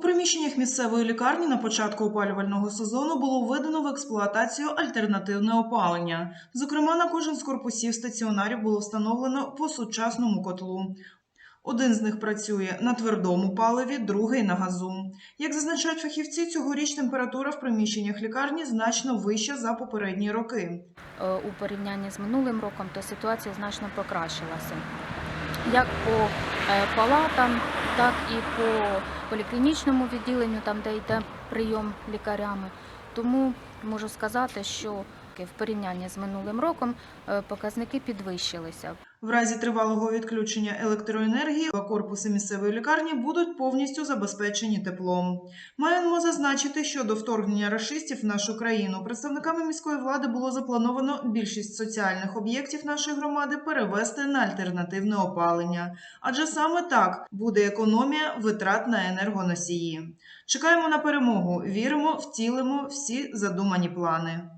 У приміщеннях місцевої лікарні на початку опалювального сезону було введено в експлуатацію альтернативне опалення. Зокрема, на кожен з корпусів стаціонарів було встановлено по сучасному котлу. Один з них працює на твердому паливі, другий на газу. Як зазначають фахівці, цьогоріч температура в приміщеннях лікарні значно вища за попередні роки. Е, у порівнянні з минулим роком, то ситуація значно покращилася. Як по е, палатам, так і по поліклінічному відділенню, там де йде прийом лікарями. Тому можу сказати, що в порівнянні з минулим роком е, показники підвищилися. В разі тривалого відключення електроенергії корпуси місцевої лікарні будуть повністю забезпечені теплом. Маємо зазначити, що до вторгнення рашистів в нашу країну представниками міської влади було заплановано більшість соціальних об'єктів нашої громади перевести на альтернативне опалення, адже саме так буде економія витрат на енергоносії. Чекаємо на перемогу, віримо, втілимо всі задумані плани.